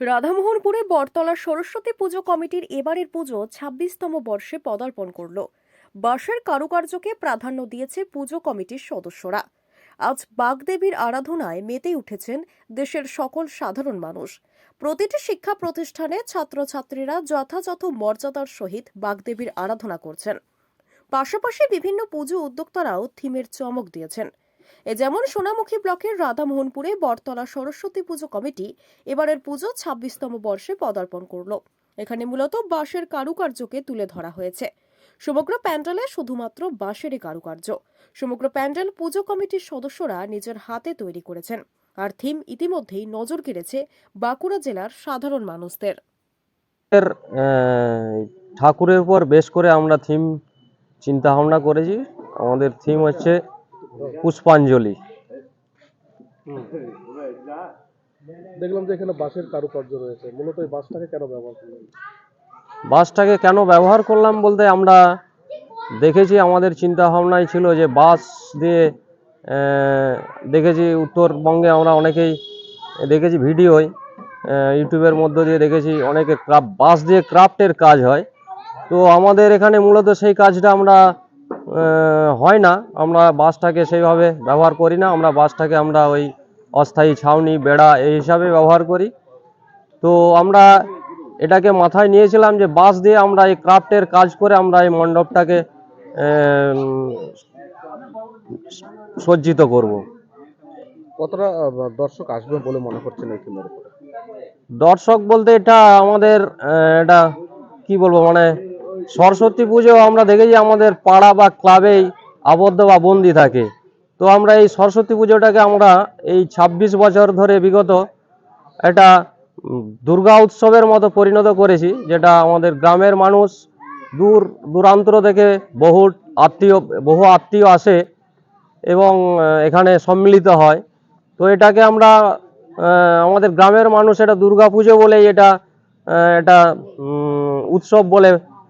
রাধামোহনপুরে বটতলা সরস্বতী পুজো কমিটির এবারের পুজো ছাব্বিশতম বর্ষে পদার্পণ করল। বাঁশের কারুকার্যকে প্রাধান্য দিয়েছে পুজো কমিটির সদস্যরা। আজ বাগদেবীর আরাধনায় মেতে উঠেছেন দেশের সকল সাধারণ মানুষ। প্রতিটি শিক্ষা প্রতিষ্ঠানে ছাত্রছাত্রীরা যথাযথ মর্যাদার সহিত বাগদেবীর আরাধনা করছেন। পাশাপাশি বিভিন্ন পুজো উদ্যোক্তারাও থিমের চমক দিয়েছেন। এ যেমন সোনামুখী ব্লকের রাধামোহনপুরে বটতলা সরস্বতী পুজো কমিটি এবারের পুজো ছাব্বিশতম বর্ষে পদার্পণ করল। এখানে মূলত বাঁশের কারুকার্যকে তুলে ধরা হয়েছে। সমগ্র প্যান্ডেলে শুধুমাত্র বাঁশেরই কারুকার্য। সমগ্র প্যান্ডেল পুজো কমিটির সদস্যরা নিজের হাতে তৈরি করেছেন। আর থিম ইতিমধ্যেই নজর কেড়েছে বাঁকুড়া জেলার সাধারণ মানুষদের। ঠাকুরের উপর বেশ করে আমরা থিম চিন্তা ভাবনা করেছি। আমাদের থিম হচ্ছে পুষ্পাঞ্জলি। দেখলাম যে এখানে বাঁশের কারুকার্য রয়েছে। মূলত এই বাঁশটাকে কেন ব্যবহার করলেন? বাঁশটাকে কেন ব্যবহার করলাম বলতে আমরা দেখেছি আমাদের চিন্তা ভাবনাই ছিল যে বাস দিয়ে দেখেছি উত্তরবঙ্গে আমরা অনেকেই দেখেছি ভিডিওয় ইউটিউবের মধ্য দিয়ে দেখেছি অনেকে ক্রাফট বাস দিয়ে ক্রাফটের কাজ হয়। তো আমাদের এখানে মূলত সেই কাজটা আমরা হয় না। আমরা বাঁশটাকে সেইভাবে ব্যবহার করি না। আমরা বাঁশটাকে আমরা ওই অস্থায়ী ছাউনি বেড়া এই হিসাবে ব্যবহার করি। তো আমরা এটাকে মাথায় নিয়েছিলাম যে বাঁশ দিয়ে আমরা এই ক্রাফটের কাজ করে আমরা এই মণ্ডপটাকে সজ্জিত করব। কতটা দর্শক আসবে বলে মনে করছেন এই দর্শক বলতে এটা আমাদের এটা কি বলব মানে সরস্বতী পুজো আমরা দেখেছি আমাদের পাড়া বা ক্লাবেই আবদ্ধ বা বন্দি থাকে। তো আমরা এই সরস্বতী পুজোটাকে আমরা এই ২৬ বছর ধরে বিগত এটা দুর্গা উৎসবের মতো পরিণত করেছি, যেটা আমাদের গ্রামের মানুষ দূর দূরান্তর থেকে বহু আত্মীয় বহু আত্মীয় আসে এবং এখানে সম্মিলিত হয়। তো এটাকে আমরা আমাদের গ্রামের মানুষ এটা দুর্গা পুজো বলেই এটা এটা উৎসব বলে